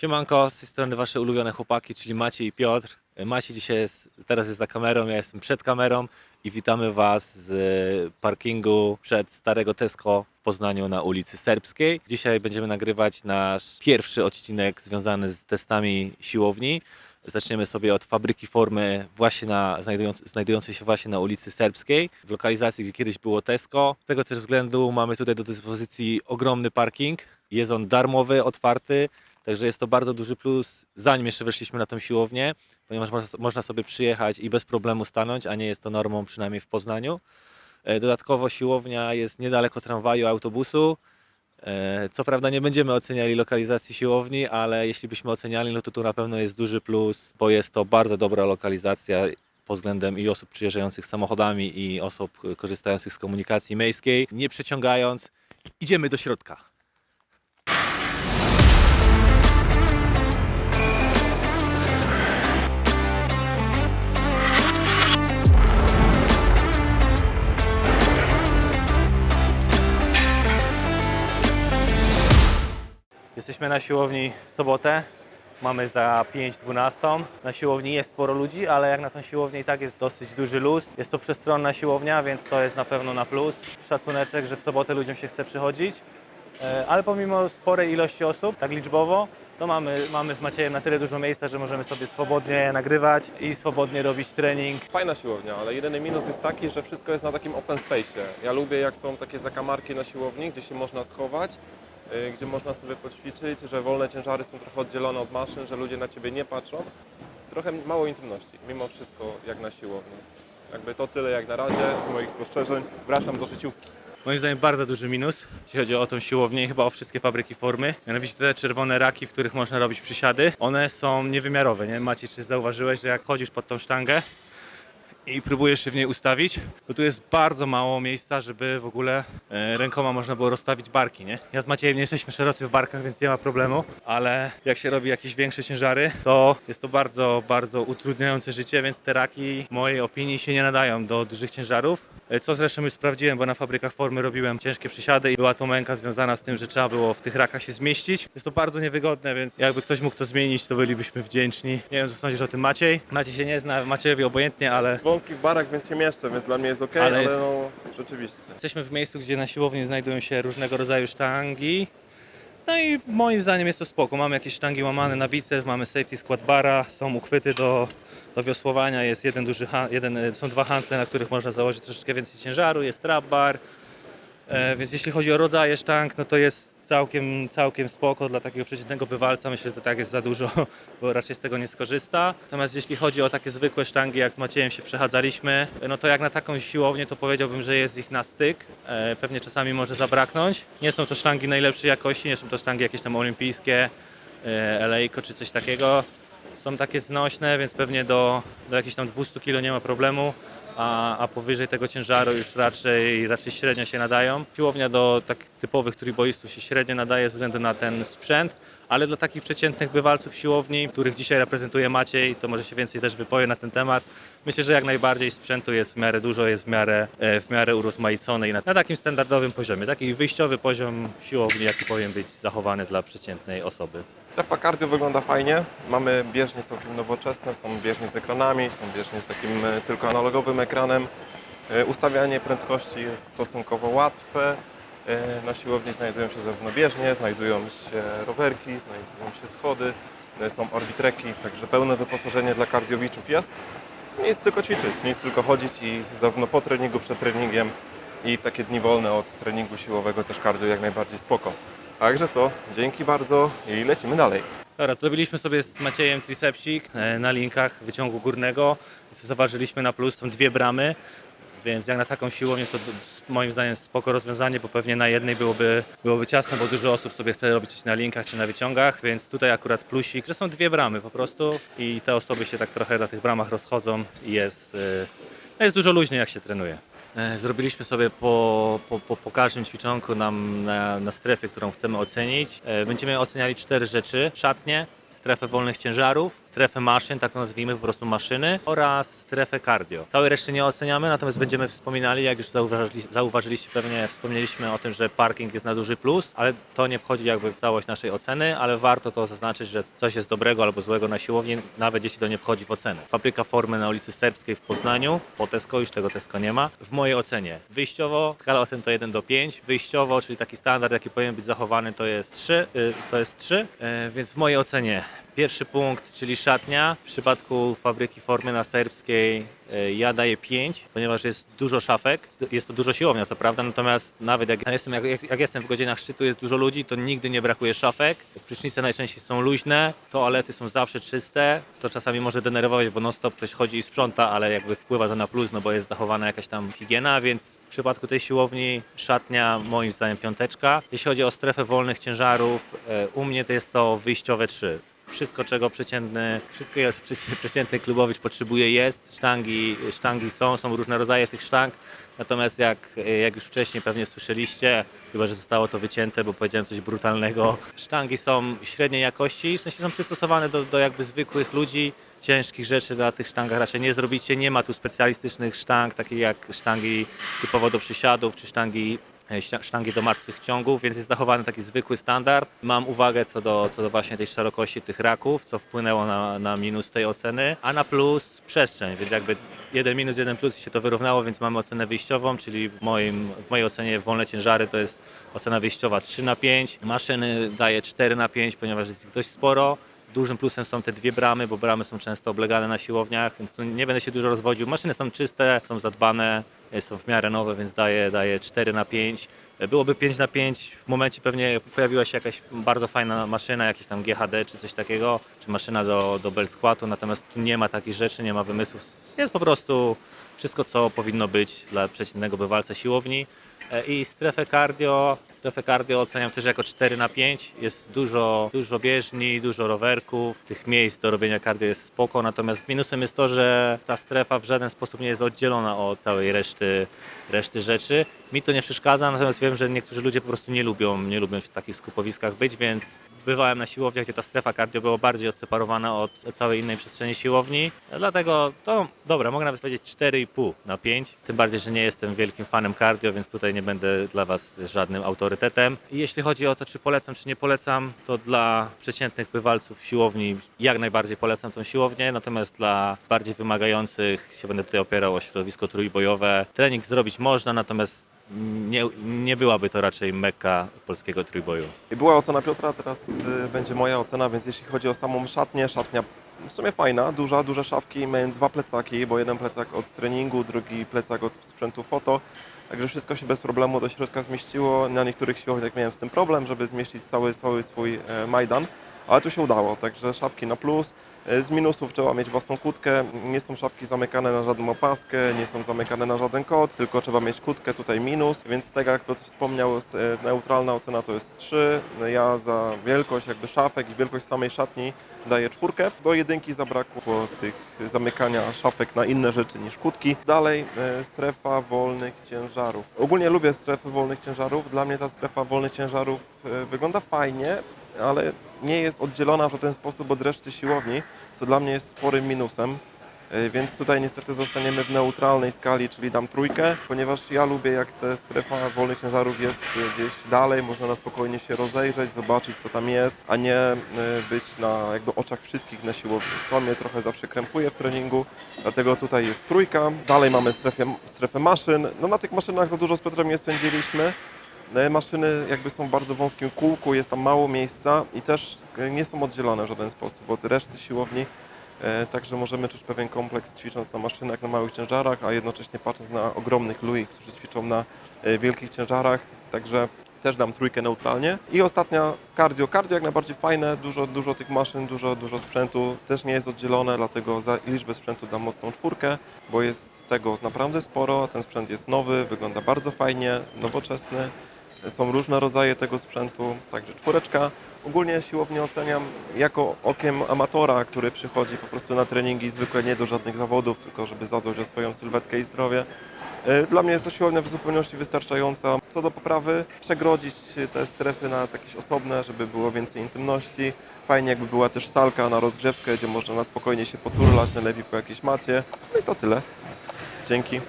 Siemanko, z tej strony wasze ulubione chłopaki, czyli Maciej i Piotr. Maciej dzisiaj jest, teraz jest za kamerą, ja jestem przed kamerą i witamy was z parkingu przed starego Tesco w Poznaniu na ulicy Serbskiej. Dzisiaj będziemy nagrywać nasz pierwszy odcinek związany z testami siłowni. Zaczniemy sobie od fabryki formy właśnie na, znajdując, znajdującej się właśnie na ulicy Serbskiej, w lokalizacji, gdzie kiedyś było Tesco. Z tego też względu mamy tutaj do dyspozycji ogromny parking. Jest on darmowy, otwarty, Także jest to bardzo duży plus, zanim jeszcze weszliśmy na tą siłownię, ponieważ można- można sobie przyjechać i bez problemu stanąć, a nie jest to normą przynajmniej w Poznaniu. E, Dodatkowo siłownia jest niedaleko tramwaju, autobusu. E, Co prawda nie będziemy oceniali lokalizacji siłowni, ale jeśli byśmy oceniali, no to tu na pewno jest duży plus, bo jest to bardzo dobra lokalizacja pod względem i osób przyjeżdżających samochodami i osób e, korzystających z komunikacji miejskiej. Nie przeciągając, idziemy do środka. Jesteśmy na siłowni w sobotę. Mamy za 5.12. Na siłowni jest sporo ludzi, ale jak na tą siłownię i tak jest dosyć duży luz. Jest to przestronna siłownia, więc to jest na pewno na plus. Szacuneczek, że w sobotę ludziom się chce przychodzić. E, Ale pomimo sporej ilości osób, tak liczbowo, to mamy, mamy z Maciejem na tyle dużo miejsca, że możemy sobie swobodnie nagrywać i swobodnie robić trening. Fajna siłownia, ale jedyny minus jest taki, że wszystko jest na takim open space. Ja lubię jak są takie zakamarki na siłowni, gdzie się można schować, gdzie można sobie poćwiczyć, że wolne ciężary są trochę oddzielone od maszyn, że ludzie na ciebie nie patrzą. Trochę mało intymności, mimo wszystko jak na siłowni. Jakby to tyle jak na razie z moich spostrzeżeń. Wracam do życiówki. Moim zdaniem bardzo duży minus, jeśli chodzi o tą siłownię i chyba o wszystkie fabryki formy. Mianowicie te czerwone raki, w których można robić przysiady, one są niewymiarowe, nie? Macie, czy zauważyłeś, że jak chodzisz pod tą sztangę i próbujesz się w niej ustawić, to tu jest bardzo mało miejsca, żeby w ogóle e, rękoma można było rozstawić barki, nie? Ja z Maciejem nie jesteśmy szerocy w barkach, więc nie ma problemu, ale jak się robi jakieś większe ciężary, to jest to bardzo, bardzo utrudniające życie, więc te raki w mojej opinii się nie nadają do dużych ciężarów. E, Co zresztą już sprawdziłem, bo na fabrykach formy robiłem ciężkie przysiady i była to męka związana z tym, że trzeba było w tych rakach się zmieścić. Jest to bardzo niewygodne, więc jakby ktoś mógł to zmienić, to bylibyśmy wdzięczni. Nie wiem, co sądzisz o tym Maciej. Maciej się nie zna, Maciejowi obojętnie, ale Wąski w barach, więc się mieszczę, więc dla mnie jest ok, Ale- ale, no rzeczywiście. jesteśmy w miejscu, gdzie na siłowni znajdują się różnego rodzaju sztangi. No i moim zdaniem jest to spoko. Mamy jakieś sztangi łamane na biceps, mamy safety squat bara, są uchwyty do, do wiosłowania, jest jeden duży, jeden, są dwa hantle, na których można założyć troszeczkę więcej ciężaru, jest trap bar. E, więc jeśli chodzi o rodzaje sztang, no to jest całkiem, całkiem spoko dla takiego przeciętnego bywalca. Myślę, że to tak jest za dużo, bo raczej z tego nie skorzysta. Natomiast jeśli chodzi o takie zwykłe sztangi, jak z Maciejem się przechadzaliśmy, no to jak na taką siłownię, to powiedziałbym, że jest ich na styk. E, pewnie czasami może zabraknąć. Nie są to sztangi najlepszej jakości, nie są to sztangi jakieś tam olimpijskie, elejko czy coś takiego. Są takie znośne, więc pewnie do, do jakichś tam 200 kg nie ma problemu a, a powyżej tego ciężaru już raczej, raczej średnio się nadają. Siłownia do tak typowych trójboistów się średnio nadaje ze względu na ten sprzęt, ale dla takich przeciętnych bywalców siłowni, których dzisiaj reprezentuje Maciej, to może się więcej też wypowie na ten temat. Myślę, że jak najbardziej sprzętu jest w miarę dużo, jest w miarę, e, w miarę urozmaicony i na, na takim standardowym poziomie. Taki wyjściowy poziom siłowni, jaki powinien być zachowany dla przeciętnej osoby. Strefa cardio wygląda fajnie. Mamy bieżnie całkiem nowoczesne, są bieżnie z ekranami, są bieżnie z takim e, tylko analogowym ekranem. E, Ustawianie prędkości jest stosunkowo łatwe. E, Na siłowni znajdują się zarówno bieżnie, znajdują się rowerki, znajdują się schody, e, są orbitreki, także pełne wyposażenie dla kardiowiczów jest. Nie jest tylko ćwiczyć, nie jest tylko chodzić i zarówno po treningu, przed treningiem i takie dni wolne od treningu siłowego też cardio jak najbardziej spoko. Także co, dzięki bardzo i lecimy dalej. Dobra, zrobiliśmy sobie z Maciejem tricepsik e, na linkach wyciągu górnego. Zaważyliśmy na plus, są dwie bramy, więc jak na taką siłownię to moim zdaniem spoko rozwiązanie, bo pewnie na jednej byłoby, byłoby ciasno, bo dużo osób sobie chce robić coś na linkach czy na wyciągach, więc tutaj akurat plusik, że są dwie bramy po prostu i te osoby się tak trochę na tych bramach rozchodzą i jest, e, jest dużo luźniej jak się trenuje. E, Zrobiliśmy sobie po, po, po, po każdym ćwiczonku nam na, na strefie, którą chcemy ocenić. E, Będziemy oceniali cztery rzeczy. Szatnie, strefę wolnych ciężarów, strefę maszyn, tak to nazwijmy, po prostu maszyny oraz strefę cardio. Całej reszty nie oceniamy, natomiast będziemy wspominali, jak już zauważyli, zauważyliście pewnie, wspomnieliśmy o tym, że parking jest na duży plus, ale to nie wchodzi jakby w całość naszej oceny, ale warto to zaznaczyć, że coś jest dobrego albo złego na siłowni, nawet jeśli to nie wchodzi w ocenę. Fabryka formy na ulicy Serbskiej w Poznaniu, po Tesco, już tego Tesco nie ma. W mojej ocenie wyjściowo, skala ocen to 1 do 5, wyjściowo, czyli taki standard, jaki powinien być zachowany, to jest 3, y, to jest 3, y, więc w mojej ocenie Pierwszy punkt, czyli szatnia. W przypadku fabryki formy na serbskiej e, ja daję 5, ponieważ jest dużo szafek. Jest to dużo siłownia, co prawda, natomiast nawet jak jestem, jak, jak, jestem w godzinach szczytu, jest dużo ludzi, to nigdy nie brakuje szafek. Prysznice najczęściej są luźne, toalety są zawsze czyste. To czasami może denerwować, bo non-stop ktoś chodzi i sprząta, ale jakby wpływa to na plus, no bo jest zachowana jakaś tam higiena, więc w przypadku tej siłowni szatnia moim zdaniem piąteczka. Jeśli chodzi o strefę wolnych ciężarów, e, u mnie to jest to wyjściowe 3 wszystko, czego przeciętny, wszystko jest przeci- przeciętny klubowicz potrzebuje jest. Sztangi, sztangi są, są różne rodzaje tych sztang. Natomiast jak, jak już wcześniej pewnie słyszeliście, chyba że zostało to wycięte, bo powiedziałem coś brutalnego, sztangi są średniej jakości, w sensie są przystosowane do, do jakby zwykłych ludzi. Ciężkich rzeczy na tych sztangach raczej nie zrobicie. Nie ma tu specjalistycznych sztang, takich jak sztangi typowo do przysiadów czy sztangi sztangi do martwych ciągów, więc jest zachowany taki zwykły standard. Mam uwagę co do, co do właśnie tej szerokości tych raków, co wpłynęło na, na minus tej oceny, a na plus przestrzeń, więc jakby jeden minus, jeden plus się to wyrównało, więc mamy ocenę wyjściową, czyli w, moim, w mojej ocenie wolne ciężary to jest ocena wyjściowa 3 na 5, maszyny daje 4 na 5, ponieważ jest ich dość sporo. Dużym plusem są te dwie bramy, bo bramy są często oblegane na siłowniach, więc nie będę się dużo rozwodził. Maszyny są czyste, są zadbane, są w miarę nowe, więc daję, daję 4 na 5. Byłoby 5 na 5 w momencie pewnie pojawiła się jakaś bardzo fajna maszyna, jakiś tam GHD czy coś takiego, czy maszyna do, do belt squatu, natomiast tu nie ma takich rzeczy, nie ma wymysłów. Jest po prostu wszystko, co powinno być dla przeciętnego bywalca siłowni. E, I strefę cardio, strefę cardio oceniam też jako 4 na 5. Jest dużo, dużo bieżni, dużo rowerków. Tych miejsc do robienia cardio jest spoko, natomiast minusem jest to, że ta strefa w żaden sposób nie jest oddzielona od całej reszty, reszty rzeczy. Mi to nie przeszkadza, natomiast wiem, że niektórzy ludzie po prostu nie lubią, nie lubią w takich skupowiskach być, więc bywałem na siłowniach, gdzie ta strefa cardio była bardziej odseparowana od całej innej przestrzeni siłowni. Dlatego to, dobra, mogę nawet powiedzieć 4,5 na 5. Tym bardziej, że nie jestem wielkim fanem cardio, więc tutaj nie będę dla Was żadnym autorytetem. I jeśli chodzi o to, czy polecam, czy nie polecam, to dla przeciętnych bywalców siłowni jak najbardziej polecam tą siłownię, natomiast dla bardziej wymagających się będę tutaj opierał o środowisko trójbojowe. Trening zrobić można, natomiast nie, nie byłaby to raczej mekka polskiego trójboju. Była ocena Piotra, teraz y, będzie moja ocena, więc jeśli chodzi o samą szatnię, szatnia w sumie fajna, duża, duże szafki, miałem dwa plecaki, bo jeden plecak od treningu, drugi plecak od sprzętu foto, także wszystko się bez problemu do środka zmieściło. Na niektórych siłowniach miałem z tym problem, żeby zmieścić cały, cały swój e, Majdan, ale tu się udało, także szafki na plus. E, Z minusów trzeba mieć własną kłódkę, nie są szafki zamykane na żadną opaskę, nie są zamykane na żaden kod, tylko trzeba mieć kłódkę, tutaj minus, więc tak jak Piotr wspomniał, e, neutralna ocena to jest 3, ja za wielkość jakby szafek i wielkość samej szatni daję czwórkę. Do jedynki zabrakło tych zamykania szafek na inne rzeczy niż kłódki. Dalej e, strefa wolnych ciężarów. Ogólnie lubię strefy wolnych ciężarów, dla mnie ta strefa wolnych ciężarów wygląda fajnie, ale nie jest oddzielona w żaden sposób od reszty siłowni, co dla mnie jest sporym minusem. E, Więc tutaj niestety zostaniemy w neutralnej skali, czyli dam trójkę, ponieważ ja lubię jak ta strefa wolnych ciężarów jest e, gdzieś dalej, można na spokojnie się rozejrzeć, zobaczyć co tam jest, a nie e, być na jakby oczach wszystkich na siłowni. To mnie trochę zawsze krępuje w treningu, dlatego tutaj jest trójka. Dalej mamy strefę, strefę maszyn. No na tych maszynach za dużo z Piotrem nie spędziliśmy. E, Maszyny jakby są w bardzo wąskim kółku, jest tam mało miejsca i też e, nie są oddzielone w żaden sposób od reszty siłowni. E, Także możemy czuć pewien kompleks ćwicząc na maszynach, na małych ciężarach, a jednocześnie patrząc na ogromnych lui, którzy ćwiczą na e, wielkich ciężarach. Także też dam trójkę neutralnie. I ostatnia cardio. Cardio jak najbardziej fajne, dużo, dużo tych maszyn, dużo, dużo sprzętu. Też nie jest oddzielone, dlatego za liczbę sprzętu dam mocną czwórkę, bo jest tego naprawdę sporo. Ten sprzęt jest nowy, wygląda bardzo fajnie, nowoczesny. Są różne rodzaje tego sprzętu, także czwóreczka. Ogólnie siłownię oceniam jako okiem amatora, który przychodzi po prostu na treningi zwykłe nie do żadnych zawodów, tylko żeby zadbać o swoją sylwetkę i zdrowie. E, Dla mnie jest to siłownia w zupełności wystarczająca. co do poprawy, przegrodzić te strefy na jakieś osobne, żeby było więcej intymności. Fajnie jakby była też salka na rozgrzewkę, gdzie można na spokojnie się poturlać, najlepiej po jakiejś macie. No i to tyle. Dzięki.